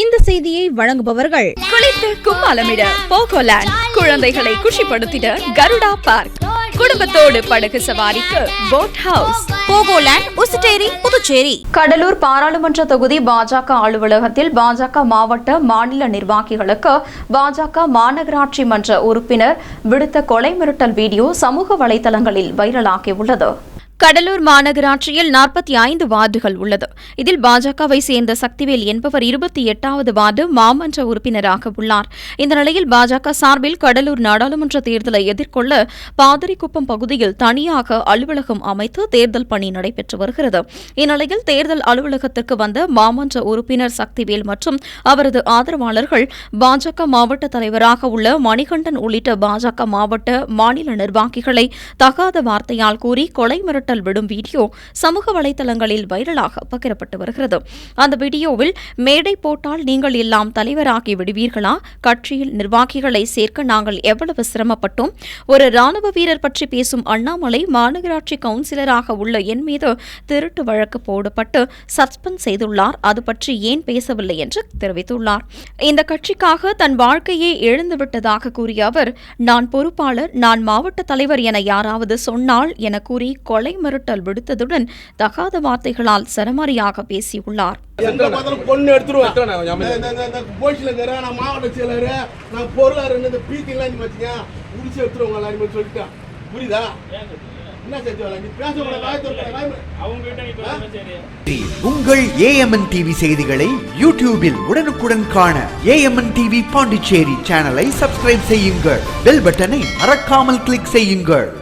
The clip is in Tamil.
இந்த செய்தியை வழங்குபவர்கள் குளித்து கும்மாலமிட போகோலேண்ட் குழந்தைகளை குஷிப்படுத்திட கருடா பார்க். குடும்பத்தோடு படகு சவாரிக்கு boat house Pogoland Ousteri Puducherry. Cuddalore பாராளுமன்ற தொகுதி பாஜக அலுவலகத்தில் பாஜக மாவட்ட மாநில நிர்வாகிகளுக்கு பாஜக மாநகராட்சி மன்ற உறுப்பினர் விடுத்த கொலை மிரட்டல் வீடியோ சமூக வலைதளங்களில் வைரலாகியுள்ளது. கடலூர் மாநகராட்சியில் நாற்பத்தி ஐந்து வார்டுகள் உள்ளது. இதில் பாஜகவை சேர்ந்த சக்திவேல் என்பவர் இருபத்தி எட்டாவது வார்டு மாமன்ற உறுப்பினராக உள்ளார். இந்த நிலையில் பாஜக சார்பில் கடலூர் நாடாளுமன்ற தேர்தலை எதிர்கொள்ள பாதிரிக்குப்பம் பகுதியில் தனியாக அலுவலகம் அமைத்து தேர்தல் பணி நடைபெற்று வருகிறது. இந்நிலையில் தேர்தல் அலுவலகத்திற்கு வந்த மாமன்ற உறுப்பினர் சக்திவேல் மற்றும் அவரது ஆதரவாளர்கள் பாஜக மாவட்ட தலைவராக உள்ள மணிகண்டன் உள்ளிட்ட பாஜக மாவட்ட மாநில நிர்வாகிகளை தகாத வார்த்தையால் கூறி கொலை மிரட்டல் விடும் வீடியோ சமூக வலைதளங்களில் வைரலாக பகிரப்பட்டு வருகிறது. அந்த வீடியோவில் மேடை போட்டால் நீங்கள் எல்லாம் தலைவராகி விடுவீர்களா? கட்சியில் நிர்வாகிகளை சேர்க்க நாங்கள் எவ்வளவு சிரமப்பட்டோம்? ஒரு ராணுவ வீரர் பற்றி பேசும் அண்ணாமலை மாநகராட்சி கவுன்சிலராக உள்ள என் மீது திருட்டு வழக்கு போடப்பட்டு சஸ்பெண்ட் செய்துள்ளார். அது பற்றி ஏன் பேசவில்லை? என்று தெரிவித்துள்ளார். இந்த கட்சிக்காக தன் வாழ்க்கையை இழந்துவிட்டதாக கூறிய அவர் நான் பொறுப்பாளர் நான் மாவட்ட தலைவர் என யாராவது சொன்னால் என கூறி கொலை மிரட்டல் விடுத்ததுடன் தகாத வார்த்தைகளால் சரமாரியாக பேசியுள்ளார். புரியுதா? உங்கள் ஏஎம்என் டிவி செய்திகளை யூடியூபில் உடனுக்குடன் காண ஏஎம்என் டிவி பாண்டிச்சேரி சேனலை சப்ஸ்கிரைப் செய்யுங்கள். பெல் பட்டனை மறக்காமல் கிளிக் செய்யுங்கள்.